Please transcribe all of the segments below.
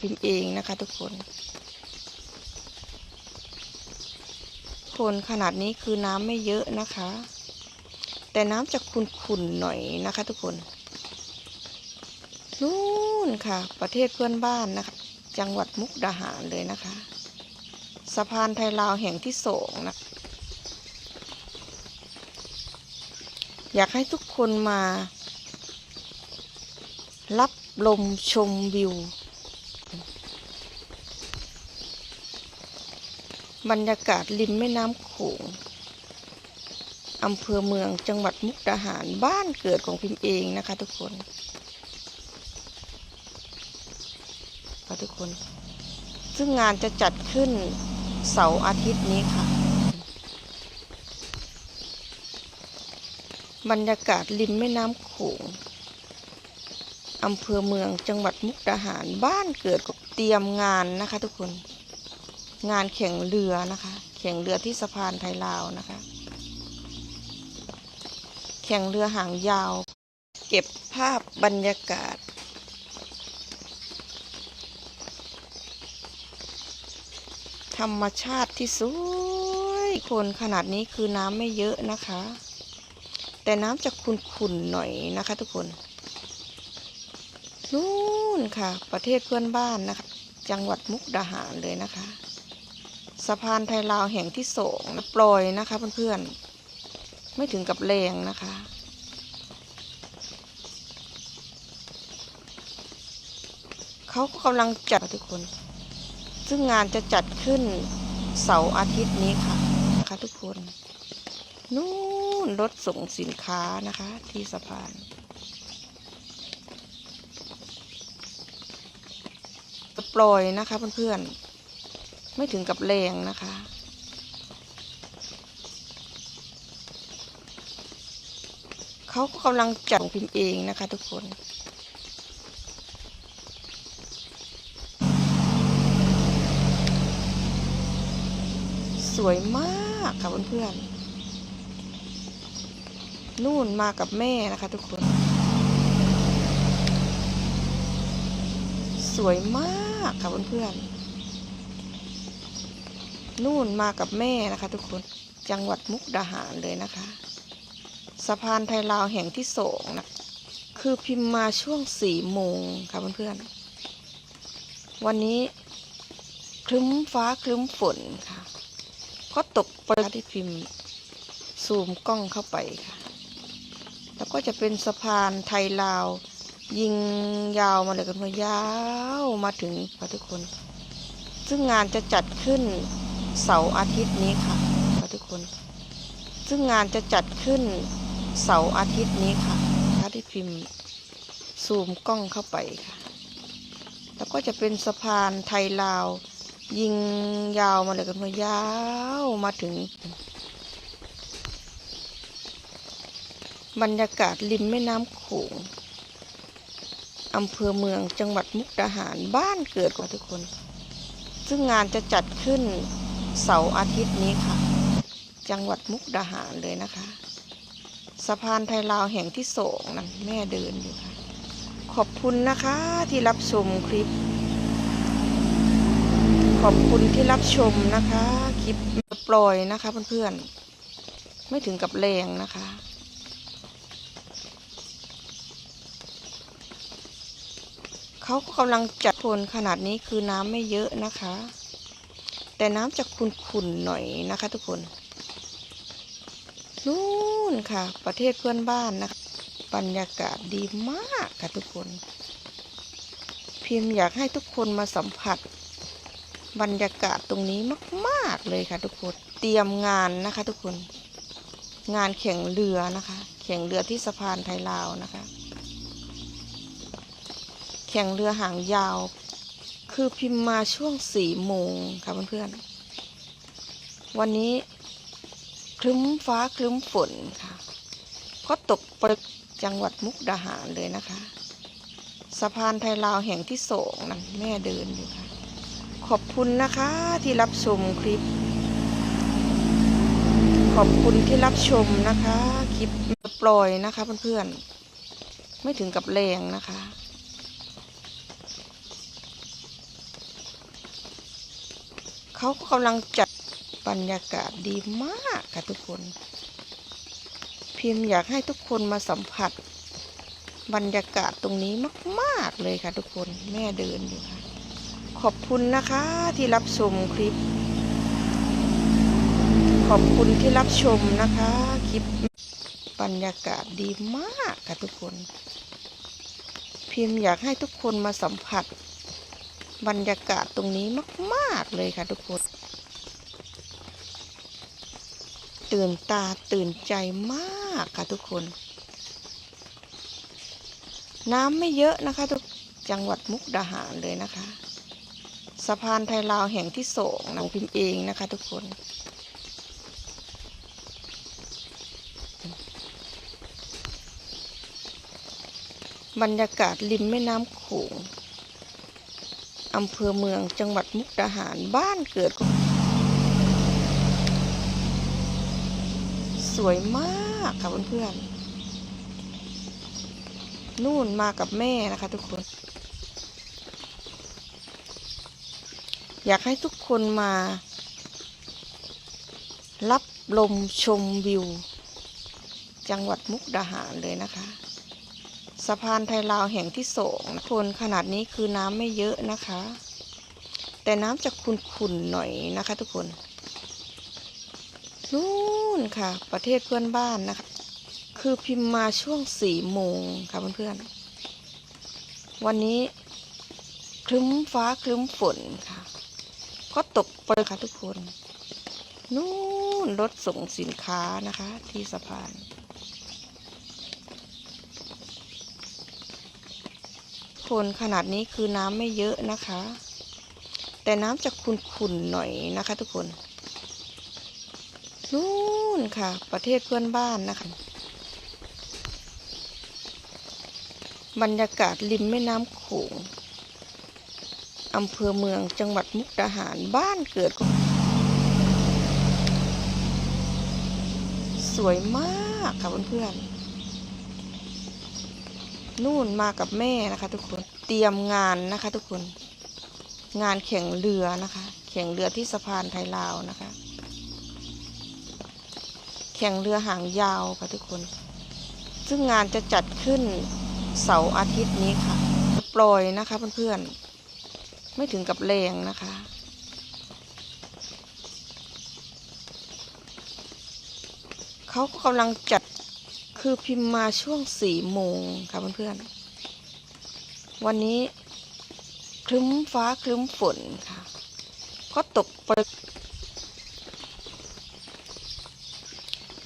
พิมพ์เองนะคะทุกคนคนขนาดนี้คือน้ำไม่เยอะนะคะ แต่น้ำจะขุ่นๆหน่อยนะคะทุกคนนู่นค่ะ ประเทศเพื่อนบ้านนะคะ จังหวัดมุกดาหารเลยนะคะ สะพานไทยลาวแห่งที่สองนะอยากให้ทุกคนมา รับลมชมวิว บรรยากาศริมแม่น้ำโขงอำเภอเมืองจังหวัดมุกดาหารบ้านเกิดของพิมพ์เองนะคะ ทุกคนค่ะทุกคน ซึ่งงานจะจัดขึ้นเสาร์อาทิตย์นี้ค่ะ บรรยากาศริมแม่น้ำโขงอำเภอเมืองจังหวัดมุกดาหารบ้านเกิดเตรียมงานนะคะ ทุกคน งานแข่งเรือนะคะ แข่งเรือที่สะพานไทยลาวนะคะ แข่งเรือหางยาว เก็บภาพบรรยากาศ ธรรมชาติที่สวยคนขนาดนี้คือน้ำไม่เยอะนะคะ แต่น้ำจะขุ่นๆหน่อยนะคะทุกคนนู่นค่ะ ประเทศเพื่อนบ้านนะคะ จังหวัดมุกดาหารเลยนะคะ สะพานไทยลาวแห่งที่สองนะปล่อยนะคะเพื่อนๆ ไม่ถึงกับแรงนะคะ เขาก็กำลังจัดทุกคน ซึ่งงานจะจัดขึ้นเสาร์อาทิตย์นี้ค่ะนะคะทุกคน นู่นรถส่งสินค้านะคะ ที่สะพานปล่อยนะคะเพื่อนๆ ไม่ถึงกับแรงนะคะ เขาก็กำลังจัดพิมพ์เองนะคะทุกคนสวยมากค่ะเพื่อนๆ นู่นมากับแม่นะคะทุกคน สวยมากค่ะเพื่อนๆ นู่นมากับแม่นะคะ ทุกคนจังหวัดมุกดาหารเลยนะคะ สะพานไทยลาวแห่งที่สองนะคือพิมพ์มาช่วงสี่โมงค่ะเพื่อนๆวันนี้คลึ้มฟ้าคลึ้มฝนค่ะ ก็ตกปรที่พิมพ์ซูมกล้องเข้าไปค่ะ แล้วก็จะเป็นสะพานไทยลาว ยิงยาวมาเลยกันว่ายาวมาถึงค่ะทุกคน ซึ่งงานจะจัดขึ้น เสาร์อาทิตย์นี้ค่ะค่ะทุกคน ซึ่งงานจะจัดขึ้นเสาร์อาทิตย์นี้ค่ะถ้าที่พิมพ์ซูมกล้องเข้าไปค่ะ แล้วก็จะเป็นสะพานไทยลาว ยิงยาวมาเลยกันว่ายาวมาถึง บรรยากาศริมแม่น้ำโขงอำเภอเมืองจังหวัดมุกดาหารบ้านเกิดของทุกคน ซึ่งงานจะจัดขึ้น เสาร์อาทิตย์นี้ค่ะ จังหวัดมุกดาหารเลยนะคะ สะพานไทยลาวแห่งที่สองนะแม่เดินอยู่ค่ะ ขอบคุณนะคะที่รับชมคลิป ขอบคุณที่รับชมนะคะ คลิปปล่อยนะคะเพื่อนๆ ไม่ถึงกับแรงนะคะเขาก็กำลังจัดโทนขนาดนี้คือน้ำไม่เยอะนะคะ แต่น้ำจะขุ่นๆหน่อยนะคะ ทุกคนนู่นค่ะ ประเทศเพื่อนบ้านนะคะ บรรยากาศดีมากค่ะทุกคน พิมพ์อยากให้ทุกคนมาสัมผัส บรรยากาศตรงนี้มากๆเลยค่ะ ทุกคน เตรียมงานนะคะ ทุกคน งานแข่งเรือนะคะ แข่งเรือที่สะพานไทยลาวนะคะ แข่งเรือหางยาว คือพิมพ์มาช่วงสี่โมงค่ะเพื่อนๆ วันนี้คลึ้มฟ้าคลึ้มฝนค่ะก็ตกปรึกจังหวัดมุกดาหารเลยนะคะ สะพานไทยลาวแห่งที่สองนะแม่เดินอยู่ค่ะ ขอบคุณนะคะที่รับชมคลิป ขอบคุณที่รับชมนะคะ คลิปปล่อยนะคะเพื่อนๆ ไม่ถึงกับแรงนะคะ เขาก็กำลังจัดบรรยากาศดีมากค่ะทุกคน พิมพ์อยากให้ทุกคนมาสัมผัส บรรยากาศตรงนี้มาก ๆ เลยค่ะทุกคนแม่เดินอยู่ค่ะ ขอบคุณนะคะที่รับชมคลิป ขอบคุณที่รับชมนะคะคลิปบรรยากาศดีมากค่ะทุกคน พิมพ์อยากให้ทุกคนมาสัมผัส บรรยากาศตรงนี้มาก ๆ เลยค่ะทุกคน ตื่นตาตื่นใจมากค่ะทุกคน น้ำไม่เยอะนะคะ ทุกจังหวัดมุกดาหารเลยนะคะ สะพานไทยลาวแห่งที่สองนางพิมพ์เองนะคะ ทุกคนบรรยากาศริมแม่น้ำโขง อำเภอเมืองจังหวัดมุกดาหารบ้านเกิด สวยมากค่ะเพื่อนๆนู่นมากับแม่นะคะทุกคน อยากให้ทุกคนมา รับลมชมวิว จังหวัดมุกดาหารเลยนะคะะพานไทยลาวแห่งที่สองนะคนขนาดนี้คือน้ำไม่เยอะนะคะ แต่น้ำจะขุ่นๆหน่อยนะคะทุกคนนู่นค่ะ ประเทศเพื่อนบ้านนะคะ คือพิมพ์มาช่วงสี่โมงค่ะเพื่อนๆ วันนี้ครึ้มฟ้าครึ้มฝนค่ะ ก็ตกปรยค่ะทุกคนนู่นรถส่งสินค้านะคะ ที่สะพาน คนขนาดนี้คือน้ำไม่เยอะนะคะ แต่น้ำจะขุ่นๆหน่อยนะคะทุกคนนู่นค่ะ ประเทศเพื่อนบ้านนะคะ บรรยากาศริมแม่น้ำโขงอำเภอเมืองจังหวัดมุกดาหารบ้านเกิด สวยมากค่ะเพื่อนๆ นู่นมากับแม่นะคะ ทุกคนเตรียมงานนะคะ ทุกคน งานแข่งเรือนะคะ แข่งเรือที่สะพานไทยลาวนะคะ แข่งเรือหางยาวค่ะทุกคน ซึ่งงานจะจัดขึ้นเสาร์อาทิตย์นี้ค่ะปล่อยนะคะเพื่อนๆไม่ถึงกับแรงนะคะเขาก็กำลังจัด คือพิมพ์มาช่วงสี่โมงค่ะเพื่อนๆ วันนี้ครึ้มฟ้าครึ้มฝนค่ะ ก็ตกปรย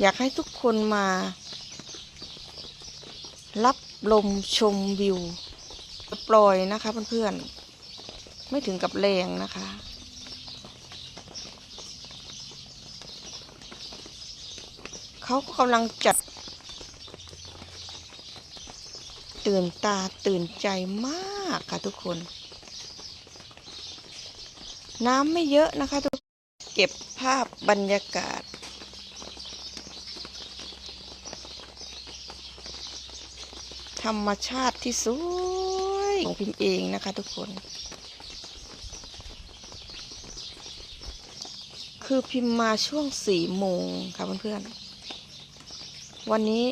อยากให้ทุกคนมา รับลมชมวิวปล่อยนะคะเพื่อนๆ ไม่ถึงกับแรงนะคะเขาก็กำลังจัด ตื่นตาตื่นใจมากค่ะทุกคน น้ำไม่เยอะนะคะทุกเก็บภาพบรรยากาศ ธรรมชาติที่สวยของพิมเองนะคะทุกคน คือพิมพ์มาช่วงสี่โมงค่ะเพื่อนๆวันนี้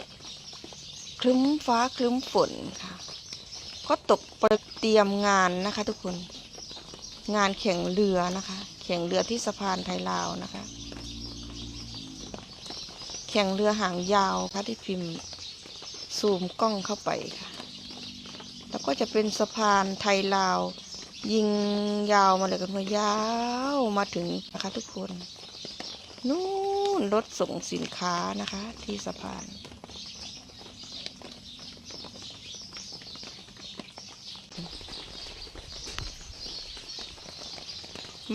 ครึ้มฟ้าครึ้มฝนค่ะก็ตกปรยเตรียมงานนะคะทุกคน งานแข่งเรือนะคะ แข่งเรือที่สะพานไทยลาวนะคะ แข่งเรือหางยาวค่ะที่พิมพ์ซูมกล้องเข้าไปค่ะ แล้วก็จะเป็นสะพานไทยลาว ยิงยาวมาเลยกันมายาวมาถึงนะคะทุกคน นู่นรถส่งสินค้านะคะที่สะพาน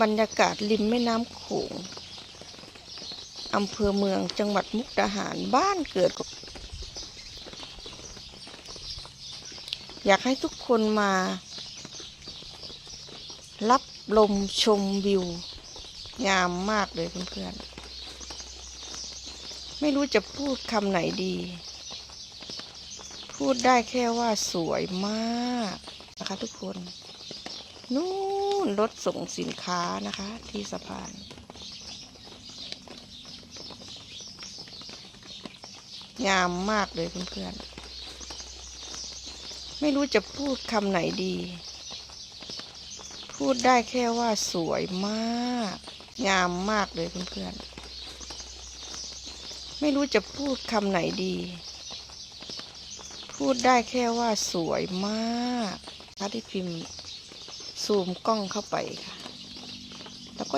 บรรยากาศริมแม่น้ำโขงอำเภอเมืองจังหวัดมุกดาหารบ้านเกิดองอยากให้ทุกคนมา รับลมชมวิว งามมากเลยเพื่อนๆ ไม่รู้จะพูดคำไหนดี พูดได้แค่ว่าสวยมากนะคะทุกคน นู่นรถส่งสินค้านะคะ ที่สะพานงามมากเลยเพื่อนๆ ไม่รู้จะพูดคำไหนดี พูดได้แค่ว่าสวยมาก งามมากเลยเพื่อนๆ ไม่รู้จะพูดคำไหนดี พูดได้แค่ว่าสวยมากที่พิมพ์ ซูมกล้องเข้าไปค่ะ แล้วก็